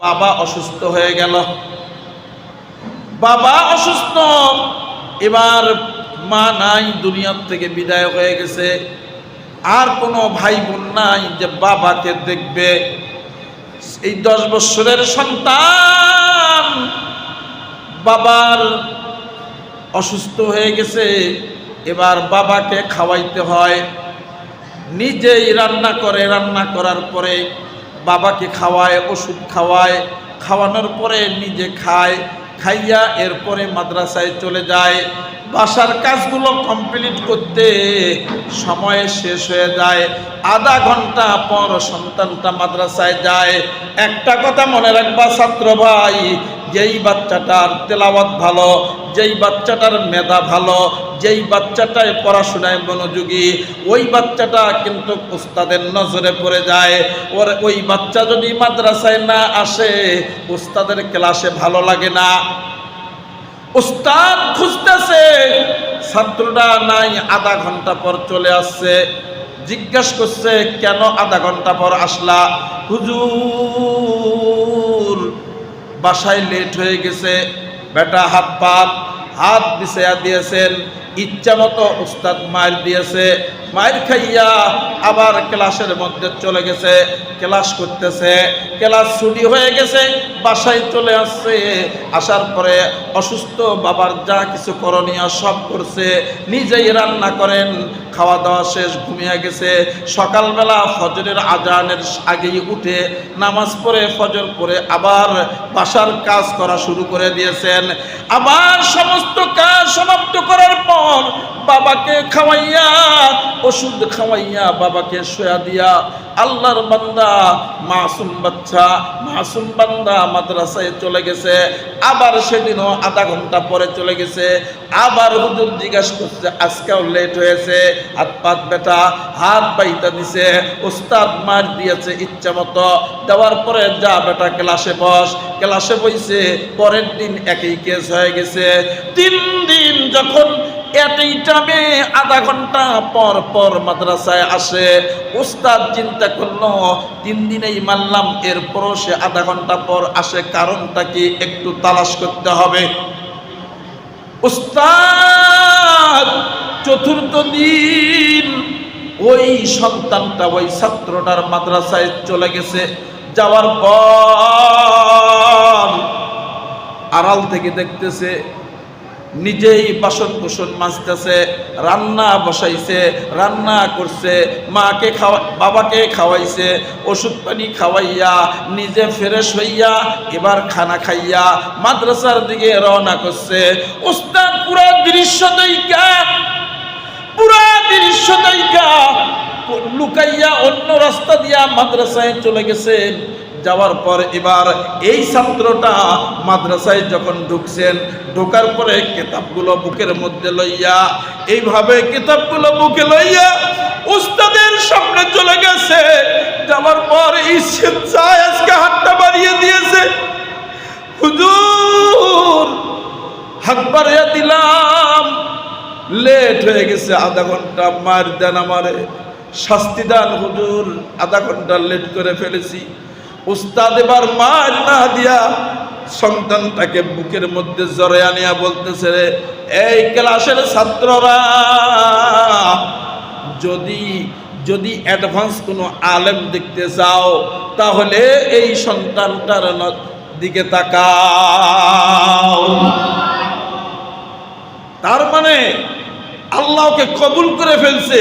বাবা অসুস্থ হয়ে গেল। বাবা অসুস্থ। এবার মা নাই, দুনিয়ার থেকে বিদায় হয়ে গেছে। আর কোনো ভাই বোন নাই যে বাবাকে দেখবে। এই দশ বৎসরের সন্তান বাবার অসুস্থ হয়ে গেছে। এবার বাবাকে খাওয়াইতে হয়। নিজেই রান্না করে, রান্না করার পরে বাবাকে খাওয়ায় ওষুধ খাওয়ায় খাওয়ানোর পরে নিজে খায় খাইয়া এরপরে মাদ্রাসায় চলে যায়। বাসার কাজগুলো কমপ্লিট করতে সময় শেষ হয়ে যায়। আধা ঘণ্টা পর সন্তানটা মাদ্রাসায় যায়। একটা কথা মনে রাখবা ছাত্র ভাই, যেই বাচ্চাটার তেলাওয়াত ভালো, যেই বাচ্চাটার মেধা ভালো, যেই বাচ্চাটায় পড়াশোনায় মনোযোগী, ওই বাচ্চাটা কিন্তু উস্তাদের নজরে পড়ে যায়। ওর ওই বাচ্চা যদি মাদ্রাসায় না আসে, উস্তাদের ক্লাসে ভালো লাগে না। উস্তাদ খুঁজতেছে ছাত্রটা নাই, আধা ঘণ্টা পর চলে আসছে। জিজ্ঞাসা করছে, কেন আধা ঘণ্টা পর আসলা? হুজুর, বাসায় লেট হয়ে গেছে। বেটা হাত পাত হাত বিছাইয়া দিয়েছেন। ইচ্ছা মতো উস্তাদ মার দিয়েছে। মায়ের খাইয়া আবার ক্লাসের মধ্যে চলে গেছে, ক্লাস করতেছে, ক্লাস ছুটি হয়ে গেছে, বাসায় চলে আসছে। আসার পরে অসুস্থ বাবার যা কিছু করণীয় সব করছে, নিজেই রান্না করেন খাওয়া দাওয়া শেষ, ঘুমিয়ে গেছে। সকালবেলা ফজরের আজানের আগেই উঠে নামাজ পড়ে, ফজর পড়ে আবার বাসার কাজ করা শুরু করে দিয়েছেন। আবার সমস্ত কাজ সমাপ্ত করার পর বাবাকে খাওয়াইয়া ওষুধ খাওয়াইয়া বাবাকে শোয়া দিয়া, আল্লাহর বান্দা, মাসুম বাচ্চা, মাসুম বান্দা মাদ্রাসায় চলে গেছে, আবার সেদিনও আধা ঘণ্টা পরে চলে গেছে, আবার হুজুর জিজ্ঞাসা করছে, আজকেও লেট হয়েছে, হাত পাত বেটা হাত বাইতা দিছে উস্তাদ মার দিয়েছে ইচ্ছা মতো, দেওয়ার পরে যা বেটা ক্লাসে বস, ক্লাসে বইছে, পরের দিন একই কেস হয়ে গেছে, তিন দিন যখন একই টাইমে আধা ঘণ্টা পর পর মাদ্রাসায় আসে। উস্তাদ চিন্তা করল, তিন দিনেই মানলাম, এরপরও সে আধা ঘণ্টা পর আসে, কারণটা কি একটু তালাশ করতে হবে? উস্তাদ, চতুর্থ দিন, ওই সন্তানটা, ওই ছাত্রটার মাদ্রাসায় চলে গেছে। যাওয়ার পর আড়াল থেকে দেখতেছে নিজেই বাসন কুসন মাজতেছে, রান্না বসাইছে, রান্না করছে, মাকে খাওয়া, বাবাকে খাওয়াইছে, ওষুধ পানি খাওয়াইয়া, নিজে ফ্রেশ হইয়া, এবার খানা খাইয়া মাদ্রাসার দিকে রওনা করছে। উস্তাদ, পুরো দৃশ্য দইকা পুরা দৃশ্য দইকা লুকাইয়া অন্য রাস্তা দিয়া মাদ্রাসায় চলে গেছেন। যাওয়ার পর এবার এই ছাত্রটা মাদ্রাসায় যখন ঢুকছেন, ঢোকার পরে কিতাবগুলো বুকের মধ্যে লইয়া, এইভাবে কিতাবগুলো বুকে লইয়া উস্তাদের সামনে চলে গেছে। যাওয়ার পর এই স্বেচ্ছায় আজকে হাতটা বাড়িয়ে দিয়েছে। হুজুর, হাত বাড়িয়ে দিলাম। লেট হয়ে গেছে, আধা ঘণ্টা মার দেন আমারে। শাস্তি দান হুজুর, আধা ঘণ্টা লেট করে ফেলেছি। উস্তাদ এবার মার না দিয়া সন্তানটাকে বুকের মধ্যে জড়ে আনিয়া বলতেছে রে, এই ক্লাসের ছাত্ররা, যদি যদি অ্যাডভান্স কোনো আলেম দেখতে চাও, তাহলে এই সন্তানটার দিকে তাকাও। তার মানে আল্লাহকে কবুল করে ফেলছে।